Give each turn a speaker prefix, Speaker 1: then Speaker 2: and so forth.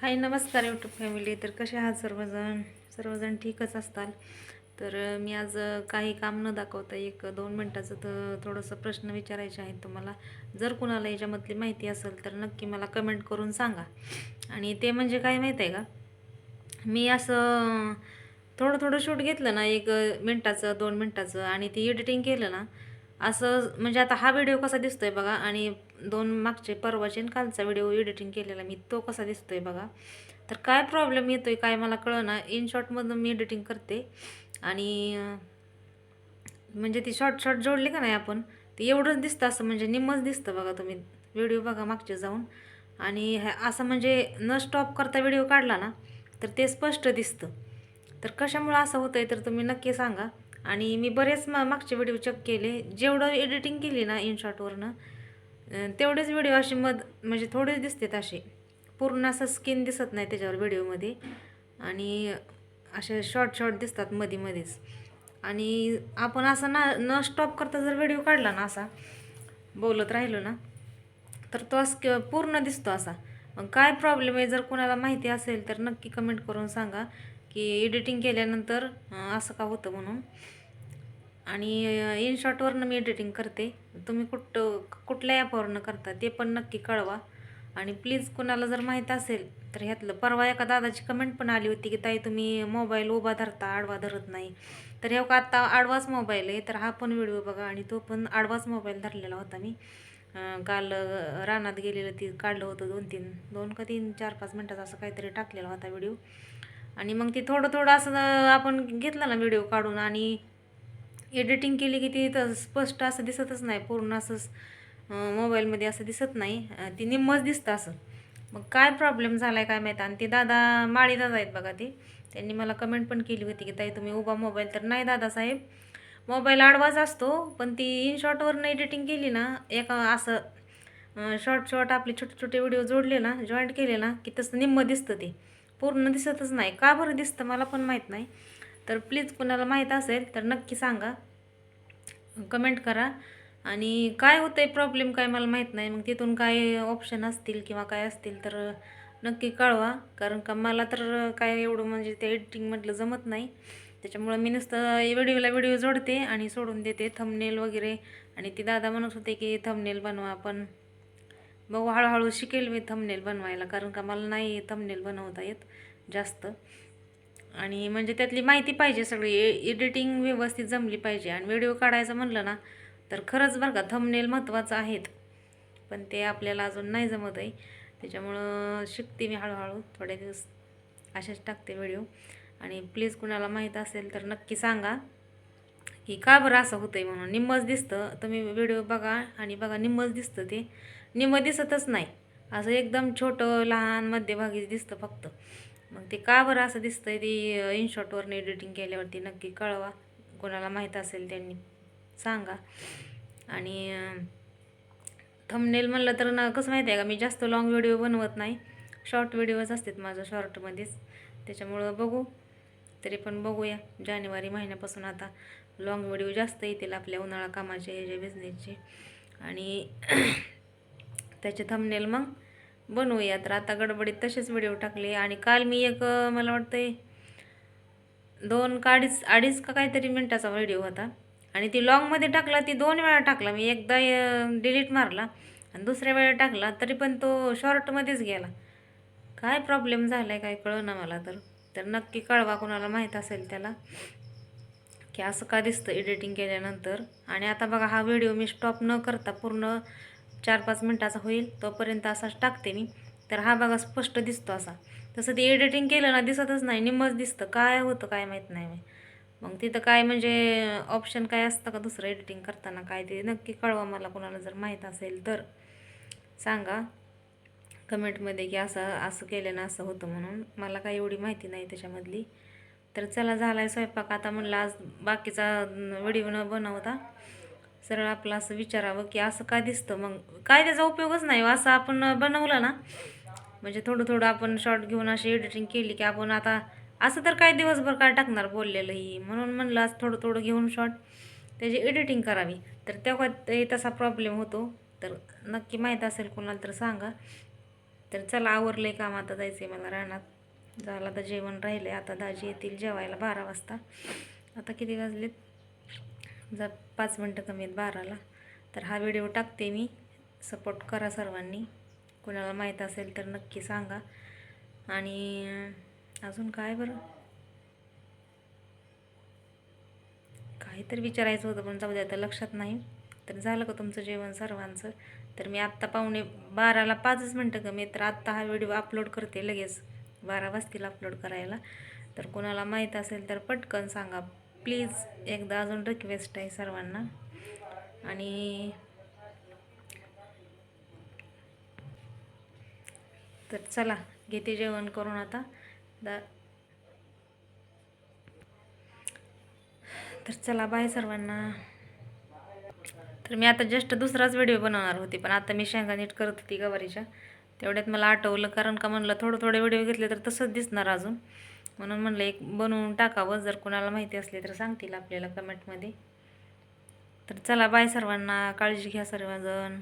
Speaker 1: हाय नमस्कार YouTube family तर कसे आहात सर्वजण? सर्वजण ठीकच असताल? तर मी आज काही काम न दाखवता एक दोन मिनटाचं तर थोडंसं प्रश्न विचारायचे आहेत तुम्हाला. जर कुणाला याच्यामधली माहिती असेल तर नक्की मला कमेंट करून सांगा. आणि ते म्हणजे काय माहीत आहे का? मी असं थोडं थोडं शूट घेतलं ना एक मिनटाचं दोन मिनटाचं आणि ते एडिटिंग केलं ना असं म्हणजे आता हा व्हिडिओ कसा दिसतोय बघा आणि दोन मागचे परवाचे आणि कालचा व्हिडिओ एडिटिंग केलेला मी तो कसा दिसतोय बघा. तर काय प्रॉब्लेम येतोय काय मला कळना इन शॉर्टमधून मी एडिटिंग करते. आणि म्हणजे ती शॉर्ट शॉर्ट जोडली का नाही आपण ते एवढंच दिसतं असं म्हणजे निम्मच दिसतं बघा तुम्ही. व्हिडिओ बघा मागचे जाऊन. आणि ह्या असं म्हणजे न स्टॉप करता व्हिडिओ काढला ना तर ते स्पष्ट दिसतं. तर कशामुळं असं होतं आहे तर तुम्ही नक्की सांगा. आणि मी बरेच मा मागचे व्हिडिओ चेक केले. जेवढं एडिटिंग केली ना इनशॉटवरनं तेवढेच व्हिडिओ असे मध म्हणजे थोडेच दिसतात असे. पूर्ण असं स्किन दिसत नाही त्याच्यावर व्हिडिओमध्ये आणि असे शॉर्ट शॉर्ट दिसतात मध्ये मध्येच आणि आपण असं ना न स्टॉप करता जर व्हिडिओ काढला ना असा बोलत राहिलो ना तर तो अस पूर्ण दिसतो असा. मग काय प्रॉब्लेम आहे? जर कोणाला माहिती असेल तर नक्की कमेंट करून सांगा. की एडिटिंग केल्यानंतर असं का होतं म्हणून. आणि इनशॉटवरनं मी एडिटिंग करते. तुम्ही कुठ कुठल्या ॲपवरनं करता ते पण नक्की कळवा. आणि प्लीज कुणाला जर माहीत असेल तर ह्यातलं परवा एका दादाची कमेंट पण आली होती की ताई तुम्ही मोबाईल उभा धरता आडवा धरत नाही. तर हे का आत्ता आडवाच मोबाईल आहे तर हा पण व्हिडिओ बघा. आणि तो पण आडवाच मोबाईल धरलेला होता मी. काल रानात गेलेलं ती काढलं होतं दोन तीन दोन का तीन चार पाच मिनटाचा असं काहीतरी टाकलेला होता व्हिडिओ आणि मग ते थोडं थोडं असं आपण घेतला ना व्हिडिओ काढून आणि एडिटिंग केली की ती तर स्पष्ट असं दिसतच नाही पूर्ण असंच मोबाईलमध्ये असं दिसत नाही. ती निम्मच दिसतं असं. मग काय प्रॉब्लेम झाला आहे काय माहीत? आणि ते दादा माळी दादा आहेत बघा ते. त्यांनी मला कमेंट पण केली होती की ताई तुम्ही उभा मोबाईल तर नाही दादासाहेब मोबाईल आडवाच असतो पण ती इन शॉर्टवरनं एडिटिंग केली ना एका असं शॉर्ट शॉर्ट आपले छोटे छोटे व्हिडिओ जोडले ना जॉईंट केले ना की तसं निम्मं दिसतं ते. पूर्ण दिसतच नाही. का बरं दिसतं मला पण माहीत नाही. तर प्लीज कुणाला माहीत असेल तर नक्की सांगा. कमेंट करा. आणि काय होतं आहे प्रॉब्लेम काय मला माहीत नाही. मग तिथून काय ऑप्शन असतील किंवा काय असतील तर नक्की कळवा. कारण का मला तर काय एवढं म्हणजे ते एडिटिंगमधलं जमत नाही. त्याच्यामुळं मी नुसतं व्हिडिओला व्हिडिओ जोडते आणि सोडून देते. थंबनेल वगैरे. आणि ती दादा म्हणत होते की थंबनेल बनवा. पण बघू हळूहळू शिकेल मी थंबनेल बनवायला कारण का मला नाही थंबनेल बनवता येत जास्त. आणि म्हणजे त्यातली माहिती पाहिजे सगळी एडिटिंग व्यवस्थित जमली पाहिजे. आणि व्हिडिओ काढायचं म्हणलं ना तर खरंच बरं का थंबनेल महत्त्वाचं आहेत. पण ते आपल्याला अजून नाही जमत आहे. त्याच्यामुळं शिकते मी हळूहळू थोडे दिवस असेच टाकते व्हिडिओ आणि प्लीज कुणाला माहीत असेल तर नक्की सांगा. की का बरं असं होतं आहे म्हणून. निम्मच दिसतं तुम्ही व्हिडिओ बघा आणि बघा निम्मच दिसतं ते. निम दिसतच नाही. असं एकदम छोटं लहान मध्यभागी दिसतं फक्त. मग ते का बरं असं दिसतंय? ते इन एडिटिंग केल्यावरती नक्की कळवा. कोणाला माहीत असेल त्यांनी सांगा. आणि थंबनेल म्हणलं तर ना कसं माहिती आहे का मी जास्त लाँग व्हिडिओ बनवत नाही. शॉर्ट व्हिडिओच असतात माझं शॉर्टमध्येच त्याच्यामुळं बघू. तरी पण बघूया. जानेवारी महिन्यापासून आता लाँग व्हिडिओ जास्त येतील आपल्या उन्हाळा कामाचे ह्याचे बिझनेसचे आणि त्याचे थंबनेल मग बनवूया तर आता गडबडीत तसेच व्हिडिओ टाकले. आणि काल मी एक मला वाटतंय दोन का अडीच अडीच का काहीतरी मिनटाचा व्हिडिओ होता. आणि ती लॉंगमध्ये टाकला ती दोन वेळा टाकला. मी एकदा डिलीट मारला आणि दुसऱ्या वेळा टाकला तरी पण तो शॉर्टमध्येच गेला. काय प्रॉब्लेम झाला आहे काय कळलं ना मला तर. तर नक्की कळवा कोणाला माहीत असेल त्याला. की असं का दिसतं एडिटिंग केल्यानंतर. आणि आता बघा हा व्हिडिओ मी स्टॉप न करता पूर्ण चार पाच मिनटाचा होईल तोपर्यंत असाच टाकते मी. तर हा बघा स्पष्ट दिसतो असा. तसं ते एडिटिंग केलं ना दिसतच नाही. निम्मच दिसतं. काय होतं काय माहीत नाही मी मग तिथं काय म्हणजे ऑप्शन काय असतं का दुसरं एडिटिंग करताना? काय ते नक्की कळवा मला. कोणाला जर माहीत असेल तर. सांगा. कमेंटमध्ये की असं असं केलं ना असं होतं म्हणून. मला काय एवढी माहिती नाही त्याच्यामधली. तर चला झाला आहे स्वयंपाक. आता म्हणलं आज बाकीचा व्हिडिओ न बनवता सरळ आपलं असं विचारावं की असं काय दिसतं? मग काय त्याचा उपयोगच नाही हो, असं आपण बनवलं ना. म्हणजे थोडं थोडं आपण शॉर्ट घेऊन अशी एडिटिंग केली की आपण आता असं तर काय दिवसभर काय टाकणार बोललेलं ही म्हणून म्हणलं आज थोडं थोडं घेऊन शॉर्ट त्याची एडिटिंग करावी. तर तेव्हा ते तसा प्रॉब्लेम होतो. तर नक्की माहीत असेल कोणाला तर सांगा. तर चला आवरलं काम आता जायचं आहे मला रानात. झालं आता जेवण राहिलं आहे आता दाजी येतील जेवायला बारा वाजता. आता किती वाजलेत? जर पाच मिनटं कमी आहेत बाराला तर हा व्हिडिओ टाकते मी. सपोर्ट करा सर्वांनी. कोणाला माहीत असेल तर नक्की सांगा. आणि अजून काय बरं? काहीतरी विचारायचं होतं पण जाऊ द्या आता लक्षात नाही. तर झालं का तुमचं जेवण सर्वांचं? तर मी आत्ता पाहुणे बाराला पाचच मिनटं कमी तर आत्ता हा व्हिडिओ अपलोड करते लगेच. बारा वाजतील अपलोड करायला. तर कोणाला माहीत असेल तर पटकन सांगा. प्लीज एकदा अजून रिक्वेस्ट आहे सर्वांना. आणि तर चला घेते जेवण करून आता. दा तर चला बाय सर्वांना. तर मी आता जस्ट दुसराच व्हिडिओ बनवणार होती पण आता मी शेंगा नीट करत होती गवारीच्या. तेवढ्यात मला आठवलं कारण का म्हणलं थोडं थोडे व्हिडिओ घेतले तर तसंच दिसणार अजून. म्हणून म्हणलं एक बनवून टाकावं. जर कोणाला माहिती असली तर सांगतील आपल्याला कमेंटमध्ये. तर चला बाय सर्वांना. काळजी घ्या सर्वजण.